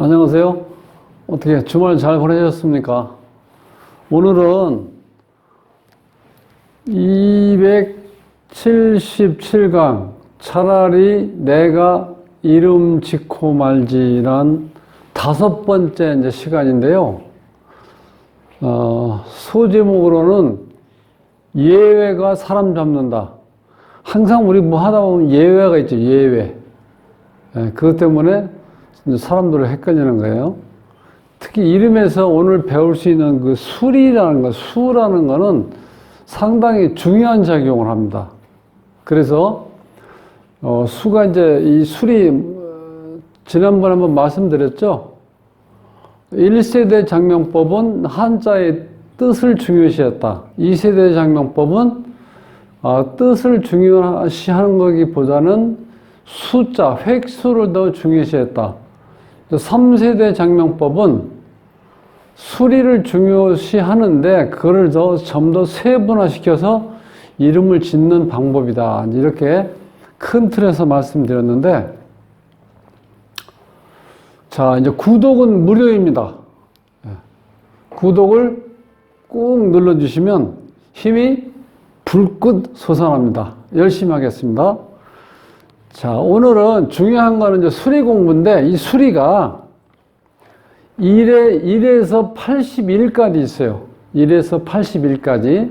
안녕하세요. 어떻게 주말 잘 보내셨습니까? 오늘은 277강 차라리 내가 이름 짓고 말지란 다섯 번째 이제 시간인데요. 어, 소제목으로는 예외가 사람 잡는다. 항상 우리 뭐 하다 보면 예외가 있죠. 예외. 예, 그것 때문에 사람들을 헷갈리는 거예요. 특히 이름에서 오늘 배울 수 있는 그 수리라는 거, 수라는 거는 상당히 중요한 작용을 합니다. 그래서 어, 수가 이제 이 술이 어, 지난번에 한번 말씀드렸죠. 1세대 장명법은 한자의 뜻을 중요시했다. 2세대 장명법은 어, 뜻을 중요시하는 거기보다는 숫자, 획수를 더 중요시했다. 3세대 장명법은 수리를 중요시 하는데 그거를 더좀더 세분화시켜서 이름을 짓는 방법이다. 이렇게 큰 틀에서 말씀드렸는데 자 이제 구독은 무료입니다. 예. 구독을 꾹 눌러주시면 힘이 불끈 솟아납니다. 열심히 하겠습니다. 자, 오늘은 중요한 거는 이제 수리 공부인데, 이 수리가 1에, 1에서 81까지 있어요. 1에서 81까지.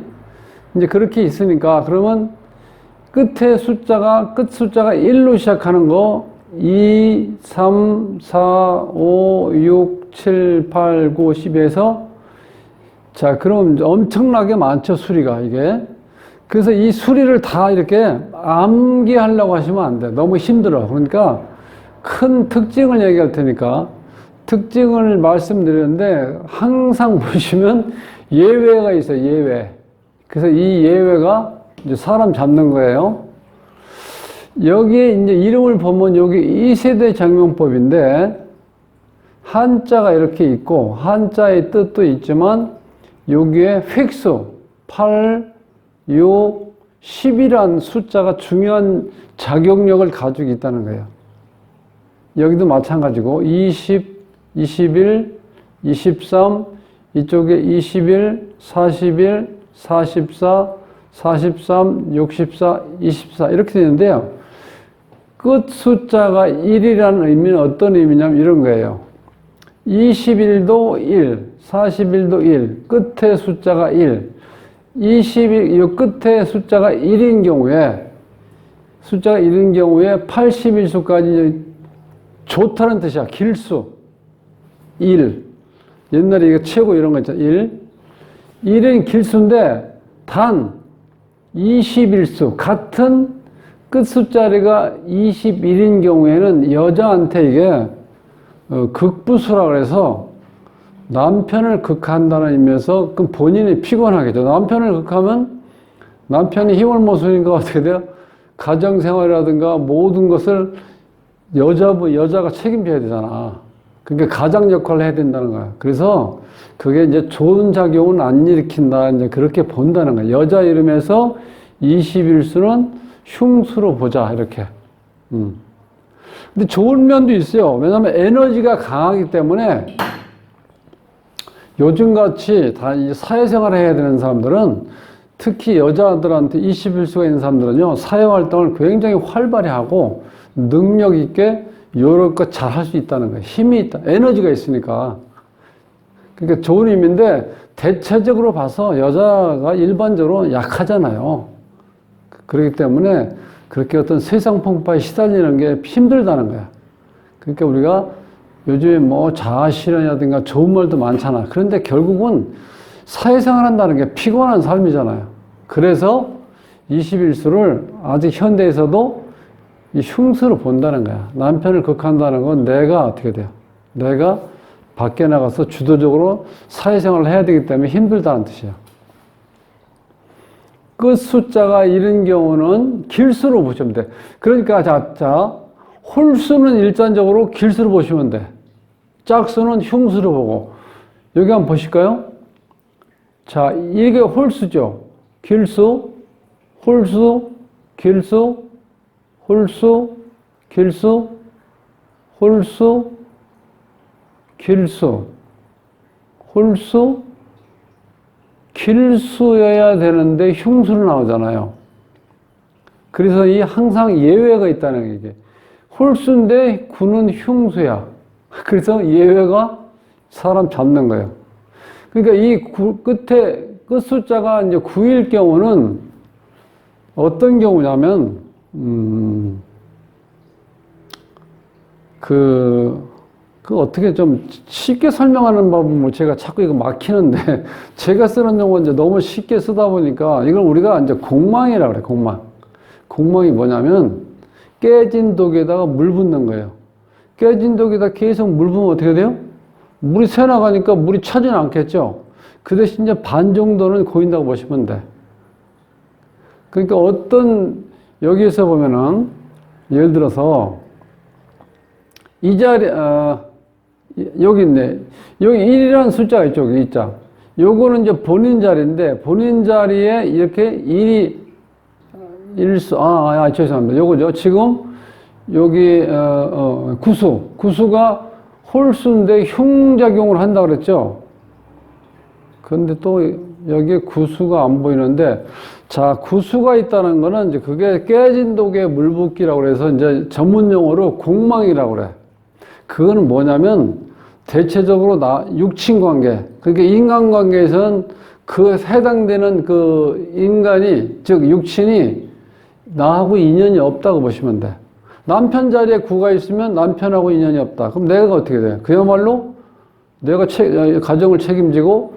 이제 그렇게 있으니까, 그러면 끝에 숫자가, 끝 숫자가 1로 시작하는 거, 2, 3, 4, 5, 6, 7, 8, 9, 10에서, 자, 그럼 엄청나게 많죠, 수리가, 이게. 그래서 이 수리를 다 이렇게 암기하려고 하시면 안 돼. 너무 힘들어. 그러니까 큰 특징을 얘기할 테니까 특징을 말씀드리는데 항상 보시면 예외가 있어요. 예외. 그래서 이 예외가 이제 사람 잡는 거예요. 여기에 이제 이름을 보면 여기 2세대 장명법인데 한자가 이렇게 있고 한자의 뜻도 있지만 여기에 획수 8 6, 10이란 숫자가 중요한 자격력을 가지고 있다는 거예요. 여기도 마찬가지고 20, 21, 23, 이쪽에 21, 41, 44, 43, 64, 24 이렇게 되는데요. 끝 숫자가 1이라는 의미는 어떤 의미냐면 이런 거예요. 21도 1, 41도 1, 끝에 숫자가 1, 20이, 이 끝에 숫자가 1인 경우에, 숫자가 1인 경우에 81수까지 좋다는 뜻이야. 길수. 1. 옛날에 이거 최고 이런 거 있잖아. 1. 1은 길수인데, 단 21수. 같은 끝 숫자리가 21인 경우에는 여자한테 이게 어, 극부수라 그래서 남편을 극한다는 의미에서 그 본인이 피곤하겠죠. 남편을 극하면 남편이 쓰니까 어떻게 돼요? 가정생활이라든가 모든 것을 여자분, 여자가 책임져야 되잖아. 그러니까 가장 역할을 해야 된다는 거야. 그래서 그게 이제 좋은 작용은 안 일으킨다. 이제 그렇게 본다는 거야. 여자 이름에서 21수는 흉수로 보자. 이렇게. 음. 근데 좋은 면도 있어요. 왜냐하면 에너지가 강하기 때문에 요즘같이 다 사회생활을 해야 되는 사람들은 특히 여자들한테 21수가 있는 사람들은요, 사회활동을 굉장히 활발히 하고 능력 있게 여러 것잘할 수 있다는 거예요. 힘이 있다. 에너지가 있으니까. 그러니까 좋은 의미인데 대체적으로 봐서 여자가 일반적으로 약하잖아요. 그렇기 때문에 그렇게 어떤 세상 풍파에 시달리는 게 힘들다는 거야. 그러니까 우리가 요즘에 뭐 자아실현이라든가 좋은 말도 많잖아. 그런데 결국은 사회생활 한다는 게 피곤한 삶이잖아요. 그래서 21수를 아직 현대에서도 이 흉수로 본다는 거야. 남편을 극한다는 건 내가 어떻게 돼요? 내가 밖에 나가서 주도적으로 사회생활을 해야 되기 때문에 힘들다는 뜻이야. 끝 숫자가 이른 경우는 길수로 보시면 돼. 그러니까 자, 자, 홀수는 일반적으로 길수로 보시면 돼. 짝수는 흉수로 보고 여기 한번 보실까요? 자, 이게 홀수죠. 길수, 홀수, 길수, 홀수, 길수, 홀수, 길수, 홀수, 길수여야 되는데 흉수로 나오잖아요. 그래서 이 항상 예외가 있다는 게 홀수인데 구는 흉수야. 그래서 예외가 사람 잡는 거예요. 그러니까 이 구, 끝에 끝 숫자가 이제 9일 경우는 어떤 경우냐면 음, 그, 그 어떻게 좀 쉽게 설명하는 법은 뭐 제가 자꾸 이거 막히는데 제가 쓰는 용어 이제 너무 쉽게 쓰다 보니까 이걸 우리가 이제 공망이라고 그래, 공망. 공망이 뭐냐면 깨진 독에다가 물 붓는 거예요. 깨진 독에다 계속 물 부으면 어떻게 돼요? 물이 새나가니까 물이 차지는 않겠죠? 그 대신 이제 반 정도는 고인다고 보시면 돼. 그러니까 어떤, 여기에서 보면은, 예를 들어서, 이 자리, 어, 여기 있네. 여기 1이라는 숫자가 있죠, 여기 있자. 요거는 이제 본인 자리인데, 본인 자리에 이렇게 1이, 일수, 아, 아, 죄송합니다. 요거죠. 지금, 여기, 어, 어, 구수. 구수가 홀수인데 흉작용을 한다 그랬죠? 그런데 또 여기에 구수가 안 보이는데, 자, 구수가 있다는 거는 이제 그게 깨진 독의 물붓기라고 그래서 이제 전문 용어로 공망이라고 그래. 그거는 뭐냐면 대체적으로 나, 육친 관계. 그러니까 인간 관계에서는 그 해당되는 그 인간이, 즉 육친이 나하고 인연이 없다고 보시면 돼. 남편 자리에 구가 있으면 남편하고 인연이 없다. 그럼 내가 어떻게 돼? 그야말로 내가 채, 가정을 책임지고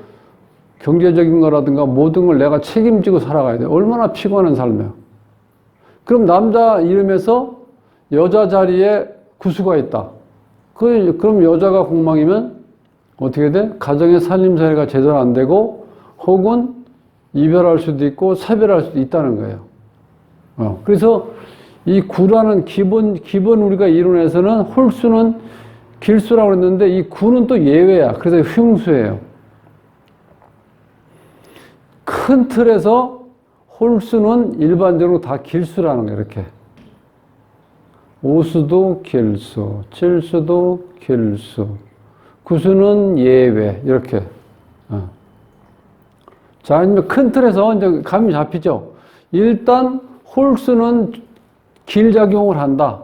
경제적인 거라든가 모든 걸 내가 책임지고 살아가야 돼. 얼마나 피곤한 삶이야. 그럼 남자 이름에서 여자 자리에 구수가 있다. 그, 그럼 여자가 공망이면 어떻게 돼? 가정의 살림살이가 제대로 안 되고 혹은 이별할 수도 있고 사별할 수도 있다는 거예요. 어, 그래서 이 구라는 기본, 기본 우리가 이론에서는 홀수는 길수라고 했는데 이 구는 또 예외야. 그래서 흉수예요. 큰 틀에서 홀수는 일반적으로 다 길수라는 거예요. 이렇게. 오수도 길수, 칠수도 길수, 구수는 예외. 이렇게. 어. 자, 이제 큰 틀에서 이제 감이 잡히죠. 일단 홀수는 길작용을 한다.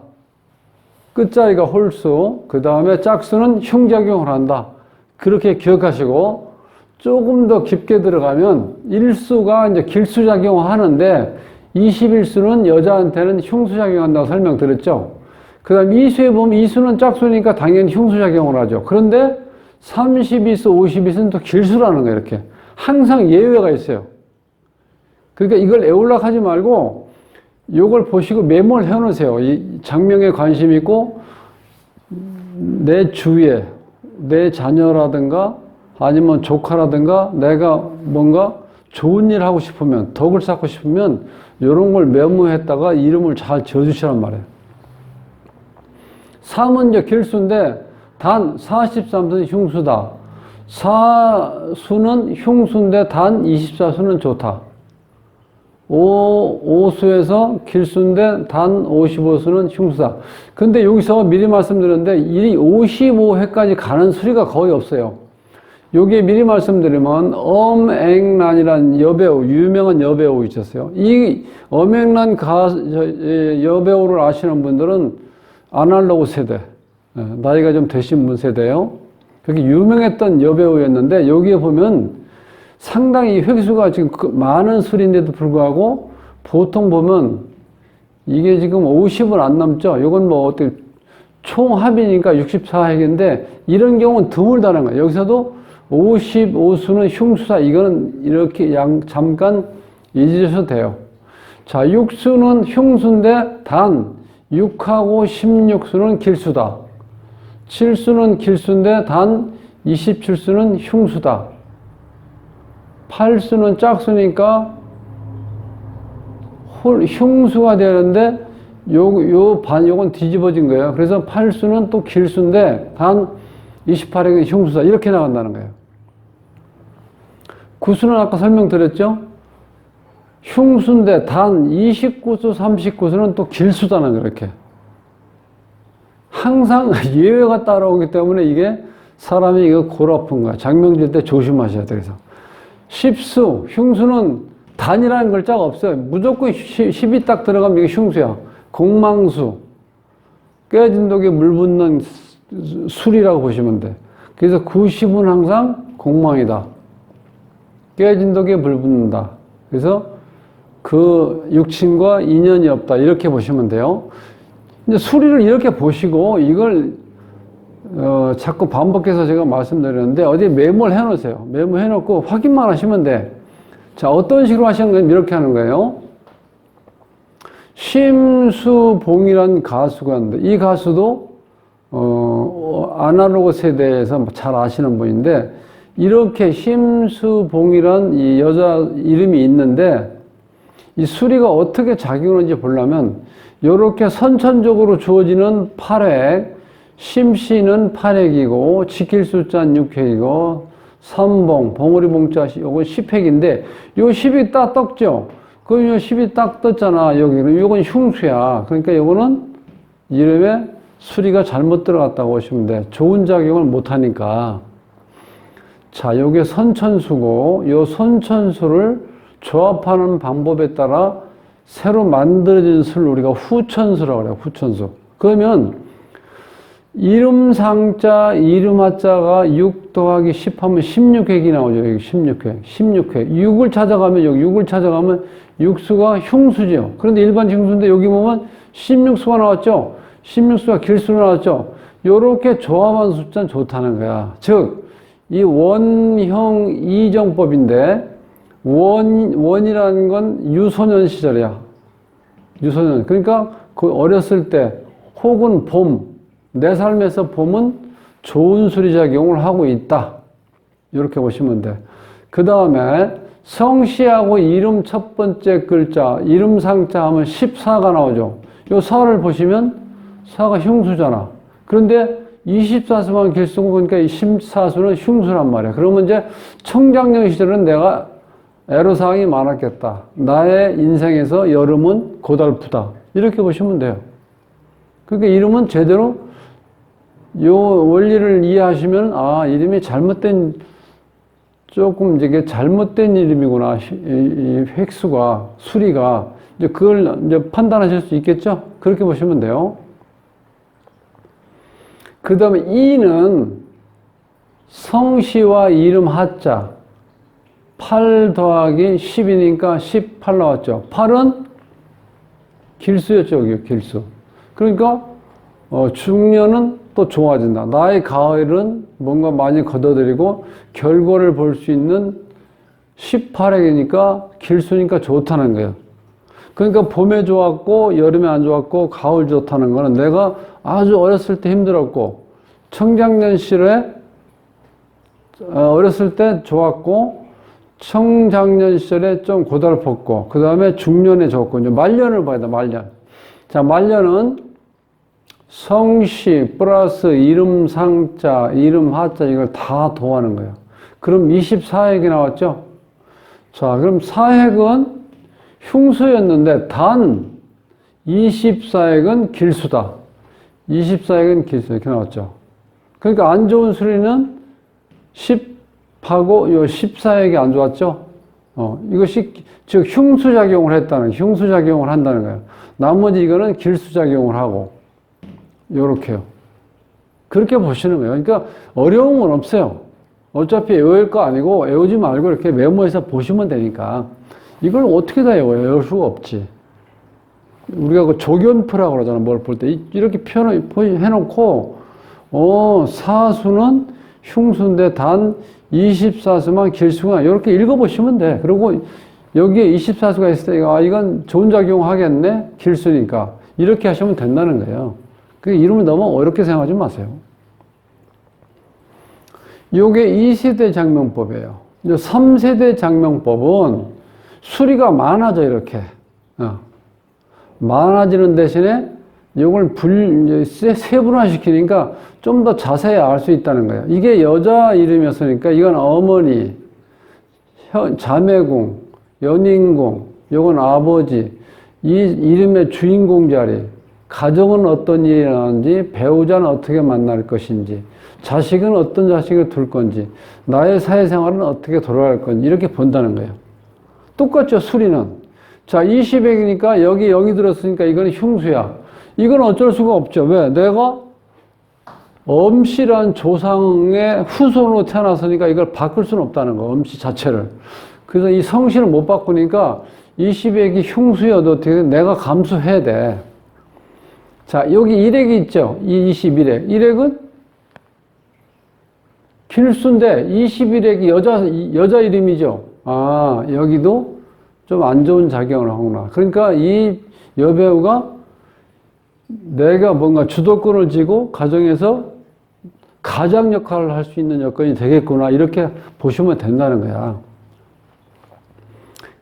끝자리가 홀수, 그 다음에 짝수는 흉작용을 한다. 그렇게 기억하시고, 조금 더 깊게 들어가면, 일수가 이제 길수작용을 하는데, 21수는 여자한테는 흉수작용한다고 설명드렸죠. 그 다음 이수에 보면 이수는 짝수니까 당연히 흉수작용을 하죠. 그런데 32수, 52수는 또 길수라는 거예요, 이렇게. 항상 예외가 있어요. 그러니까 이걸 애올락 하지 말고, 요걸 보시고 메모를 해놓으세요. 이 장명에 관심 있고 내 주위에 내 자녀라든가 아니면 조카라든가 내가 뭔가 좋은 일 하고 싶으면 덕을 쌓고 싶으면 이런 걸 메모했다가 이름을 잘 지어주시란 말이에요. 3은 이제 길수인데 단 43수는 흉수다. 사수는 흉수인데 단 24수는 좋다. 오, 오수에서 길수인데 단 55수는 흉수다. 근데 여기서 미리 말씀드렸는데 이 55회까지 가는 수리가 거의 없어요. 여기에 미리 말씀드리면 엄앵란이라는 여배우, 유명한 여배우 있었어요. 이 엄앵란 가, 여배우를 아시는 분들은 아날로그 세대, 예, 나이가 좀 되신 분 세대예요. 그게 유명했던 여배우였는데 여기에 보면 상당히 획수가 지금 그 많은 수인데도 불구하고 보통 보면 이게 지금 50은 안 넘죠. 이건 뭐 어떻게 총 합이니까 64핵인데 이런 경우는 드물다는 거예요. 여기서도 55수는 흉수사 이거는 이렇게 양 잠깐 잊으셔도 돼요. 자, 6수는 흉수인데 단 6하고 16수는 길수다. 7수는 길수인데 단 27수는 흉수다. 8수는 짝수니까 홀, 흉수가 되는데 요, 요 반, 요건 뒤집어진 거예요. 그래서 8수는 또 길수인데 단 28에게 흉수다. 이렇게 나간다는 거예요. 구수는 아까 설명드렸죠? 흉수인데 단 29수, 39수는 또 길수다는. 이렇게. 항상 예외가 따라오기 때문에 이게 사람이 이거 골 아픈 거야. 장명질 때 조심하셔야 돼. 그래서 십수, 흉수는 단이라는 글자가 없어요. 무조건 시- 십이 딱 들어가면 이게 흉수야. 공망수, 깨진 독에 물 붓는 수- 술이라고 보시면 돼. 그래서 구십은 항상 공망이다. 깨진 독에 물 붓는다. 그래서 그 육친과 인연이 없다. 이렇게 보시면 돼요. 이제 수리를 이렇게 보시고 이걸 어, 자꾸 반복해서 제가 말씀드렸는데 어디 메모를 해놓으세요. 메모해놓고 확인만 하시면 돼. 자, 어떤 식으로 하시는 거냐면 이렇게 하는 거예요. 심수봉이란 가수가 있는데 이 가수도 어, 아날로그 세대에서 잘 아시는 분인데 이렇게 심수봉이란 이 여자 이름이 있는데 이 수리가 어떻게 작용하는지 보려면 이렇게 선천적으로 주어지는 8획, 심씨는 8획이고 지킬 숫자는 6획이고 삼봉, 봉우리 봉자 요건 10획인데 요 10이 딱 떴죠. 그럼 요 10이 딱 떴잖아. 여기는 요건 흉수야. 그러니까 요거는 이름에 수리가 잘못 들어갔다고 보시면 돼. 좋은 작용을 못 하니까. 자, 요게 선천수고 요 선천수를 조합하는 방법에 따라 새로 만들어진 수를 우리가 후천수라고 그래요. 후천수. 그러면 이름 상자, 이름 하자가 6 더하기 10 하면 16획이 나오죠. 여기 16획. 16획. 6을 찾아가면 여기 6을 찾아가면 육수가 흉수죠. 그런데 일반 흉수인데 여기 보면 16수가 나왔죠. 16수가 길수로 나왔죠. 요렇게 조합한 숫자는 좋다는 거야. 즉, 이 원형 이정법인데 원, 원이라는 건 유소년 시절이야. 유소년. 그러니까 그 어렸을 때 혹은 봄, 내 삶에서 봄은 좋은 수리작용을 하고 있다. 이렇게 보시면 돼. 그 다음에 성씨하고 이름 첫 번째 글자, 이름 상자 하면 14가 나오죠. 요 4를 보시면 4가 흉수잖아. 그런데 24수만 길쓰고 보니까 이 14수는 흉수란 말이야. 그러면 이제 청장년 시절은 내가 애로사항이 많았겠다. 나의 인생에서 여름은 고달프다. 이렇게 보시면 돼요. 그러니까 이름은 제대로 요 원리를 이해하시면 아 이름이 잘못된 조금 이게 잘못된 이름이구나. 획수가 수리가. 이제 그걸 이제 판단하실 수 있겠죠? 그렇게 보시면 돼요. 그 다음에 이는 성씨와 이름 하자. 8 더하기 10이니까 18 나왔죠. 8은 길수였죠 길수. 그러니까 어, 중년은 또 좋아진다. 나의 가을은 뭔가 많이 걷어들이고 결과를 볼 수 있는 18회이니까 길수니까 좋다는 거예요. 그러니까 봄에 좋았고 여름에 안 좋았고 가을 좋다는 거는 내가 아주 어렸을 때 힘들었고 청장년 시절에 어, 어렸을 때 좋았고 청장년 시절에 좀 고달팠고 그 다음에 중년에 좋았고 이제 말년을 봐야 돼 말년. 자 말년은 성씨 플러스 이름 상자, 이름 하자 이걸 다 더하는 거예요. 그럼 24획이 나왔죠? 자, 그럼 사획은 흉수였는데 단 24획은 길수다. 24획은 길수 이렇게 나왔죠. 그러니까 안 좋은 수리는 10하고 요 14획이 안 좋았죠? 어, 이것이 즉 흉수작용을 했다는 흉수작용을 한다는 거예요. 나머지 이거는 길수작용을 하고 요렇게요. 그렇게 보시는 거예요. 그러니까 어려운 건 없어요. 어차피 외울 거 아니고 외우지 말고 이렇게 메모해서 보시면 되니까 이걸 어떻게 다 외워요? 외울 수가 없지. 우리가 그 조견표라고 그러잖아. 뭘 볼 때. 이렇게 표현 해놓고, 어, 사수는 흉수인데 단 24수만 길수가 이렇게 읽어보시면 돼. 그리고 여기에 24수가 있을 때, 아, 이건 좋은 작용 하겠네? 길수니까. 이렇게 하시면 된다는 거예요. 그 이름을 너무 어렵게 생각하지 마세요. 요게 2세대 장명법이에요. 3세대 장명법은 수리가 많아져, 이렇게. 어. 많아지는 대신에 이걸 불, 세분화시키니까 좀 더 자세히 알 수 있다는 거예요. 이게 여자 이름이었으니까 이건 어머니, 자매공, 연인공, 요건 아버지, 이 이름의 주인공 자리, 가정은 어떤 일이 나는지, 배우자는 어떻게 만날 것인지, 자식은 어떤 자식을 둘 건지, 나의 사회생활은 어떻게 돌아갈 건지, 이렇게 본다는 거예요. 똑같죠, 수리는. 자, 20액이니까 여기 0이 들었으니까 이거는 흉수야. 이건 어쩔 수가 없죠. 왜? 내가 엄씨란 조상의 후손으로 태어났으니까 이걸 바꿀 수는 없다는 거, 엄씨 자체를. 그래서 이 성씨를 못 바꾸니까 20액이 흉수여도 어떻게 돼? 내가 감수해야 돼. 자, 여기 1액이 있죠? 이 21액. 1액은 필수인데 21액이 여자, 여자 이름이죠? 아, 여기도 좀 안 좋은 작용을 하구나. 그러니까 이 여배우가 내가 뭔가 주도권을 쥐고 가정에서 가장 역할을 할 수 있는 여건이 되겠구나. 이렇게 보시면 된다는 거야.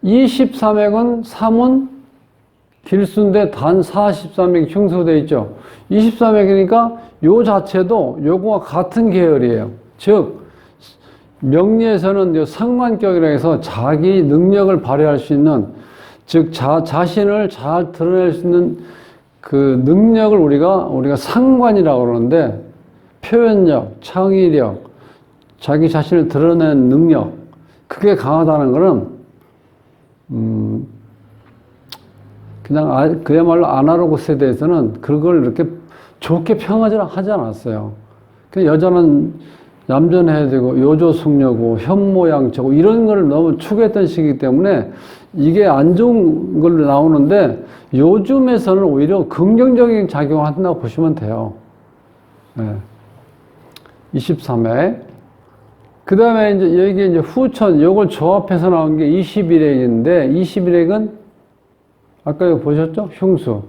23액은 3은 길수인데 단 43액 흉수되어 있죠. 23액이니까 요 자체도 요거와 같은 계열이에요. 즉, 명리에서는 요 상관격이라 해서 자기 능력을 발휘할 수 있는, 즉, 자, 자신을 잘 드러낼 수 있는 그 능력을 우리가, 우리가 상관이라고 그러는데, 표현력, 창의력, 자기 자신을 드러내는 능력, 그게 강하다는 거는, 음, 그냥 아, 그야말로 아날로그 세대에서는 그걸 이렇게 좋게 평하지 하지 않았어요. 그 여자는 얌전해야 되고 요조숙녀고 현모양처고 이런 걸 너무 추구했던 시기이기 때문에 이게 안 좋은 걸로 나오는데 요즘에서는 오히려 긍정적인 작용을 한다고 보시면 돼요. 네. 23회. 그 다음에 이제 여기 이제 후천, 요걸 조합해서 나온 게 21액인데 21액은 아까 이거 보셨죠? 흉수.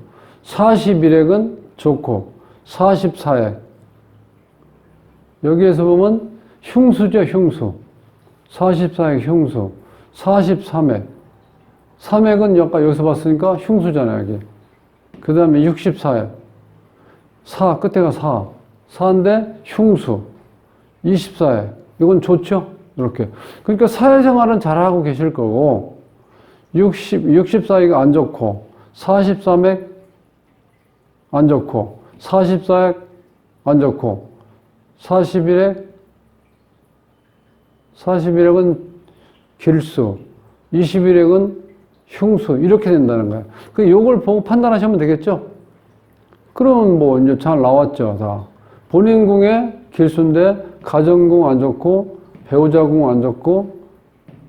41액은 좋고, 44액. 여기에서 보면 흉수죠, 흉수. 44액 흉수. 43액. 3액은 아까 여기서 봤으니까 흉수잖아요, 여기. 그 다음에 64액. 4, 끝에가 4. 4인데 흉수. 24액. 이건 좋죠? 이렇게. 그러니까 사회생활은 잘하고 계실 거고, 60, 64액 안 좋고, 43액 안 좋고, 44액 안 좋고, 41액, 41액은 길수, 21액은 흉수, 이렇게 된다는 거예요. 그 요걸 보고 판단하시면 되겠죠? 그러면 뭐 이제 잘 나왔죠, 다. 본인 궁에 길수인데, 가정궁 안 좋고, 배우자궁 안 좋고,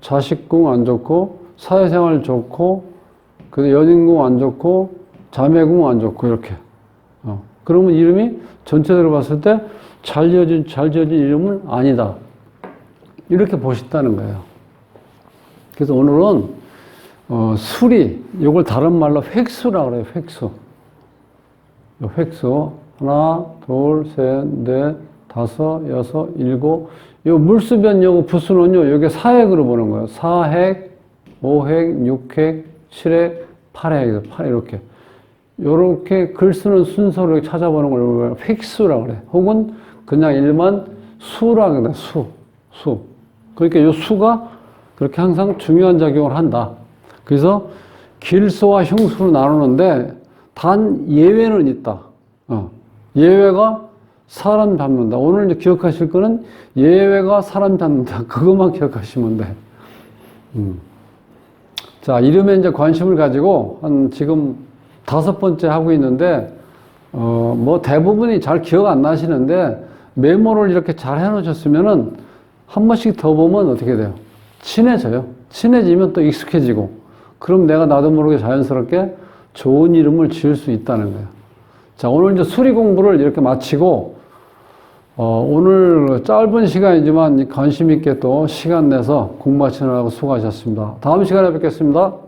자식궁 안 좋고, 사회생활 좋고, 그 연인궁 안 좋고, 자매궁 안 좋고, 이렇게. 어. 그러면 이름이 전체적으로 봤을 때 잘 지어진, 잘 지어진 이름은 아니다. 이렇게 보셨다는 거예요. 그래서 오늘은, 어, 수리, 이걸 다른 말로 획수라고 그래요, 획수. 획수. 하나, 둘, 셋, 넷, 다섯, 여섯, 일곱. 요 물수변, 요 부수는요, 요게 사획으로 보는 거예요. 사획, 5획, 6획, 7획, 8획, 8 이렇게. 요렇게 글 쓰는 순서를 찾아보는 걸 우리가 획수라고 그래. 혹은 그냥 일반 수라고 그래. 수. 수. 그러니까 요 수가 그렇게 항상 중요한 작용을 한다. 그래서 길수와 흉수로 나누는데 단 예외는 있다. 어. 예외가 사람 잡는다. 오늘 이제 기억하실 거는 예외가 사람 잡는다. 그것만 기억하시면 돼. 음. 자, 이름에 이제 관심을 가지고 한 지금 다섯 번째 하고 있는데, 어, 뭐 대부분이 잘 기억 안 나시는데, 메모를 이렇게 잘 해놓으셨으면은 한 번씩 더 보면 어떻게 돼요? 친해져요. 친해지면 또 익숙해지고, 그럼 내가 나도 모르게 자연스럽게 좋은 이름을 지을 수 있다는 거예요. 자, 오늘 이제 수리 공부를 이렇게 마치고, 어, 오늘 짧은 시간이지만 관심 있게 또 시간 내서 공부하시느라고 수고하셨습니다. 다음 시간에 뵙겠습니다.